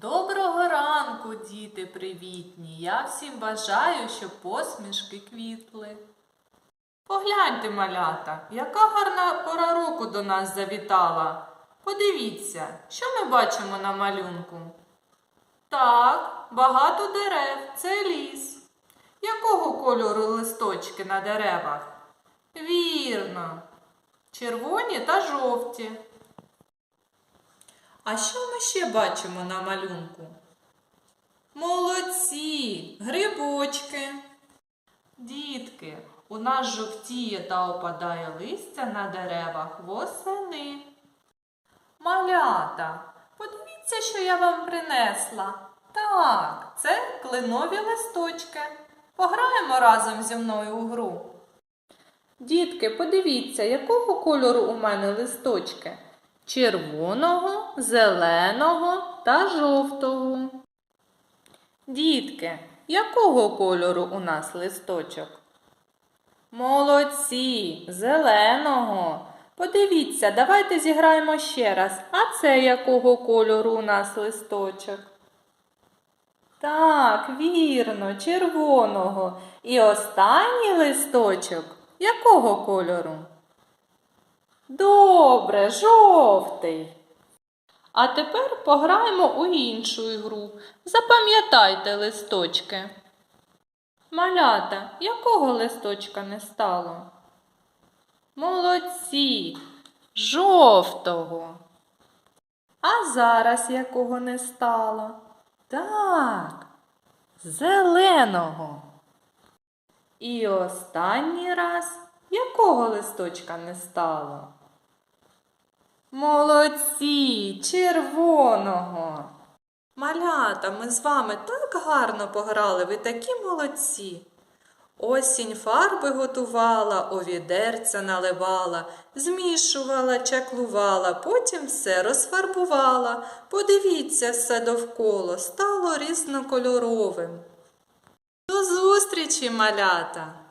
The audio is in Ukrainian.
Доброго ранку, діти привітні. Я всім бажаю, щоб посмішки квітли. Погляньте, малята, яка гарна пора року до нас завітала. Подивіться, що ми бачимо на малюнку. Так, багато дерев, це ліс. Якого кольору листочки на деревах? Вірно, червоні та жовті. А що ми ще бачимо на малюнку? Молодці, грибочки. Дітки, у нас жовтіє та опадає листя на деревах восени. Малята, подивіться, що я вам принесла. Так, це клинові листочки. Пограємо разом зі мною у гру. Дітки, подивіться, якого кольору у мене листочки? Червоного, зеленого та жовтого. Дітки, якого кольору у нас листочок? Молодці, зеленого. Подивіться, давайте зіграємо ще раз. А це якого кольору у нас листочок? Так, вірно, червоного. І останній листочок якого кольору? Добре, жовтий. А тепер пограємо у іншу ігру. Запам'ятайте листочки. Малята, якого листочка не стало? Молодці, жовтого. А зараз якого не стало? Так, зеленого. І останній раз якого листочка не стало? Молодці, червоного. Малята, ми з вами так гарно пограли, ви такі молодці. Осінь фарби готувала, овідерця наливала, змішувала, чаклувала, потім все розфарбувала. Подивіться, все довкола стало різнокольоровим. До зустрічі, малята!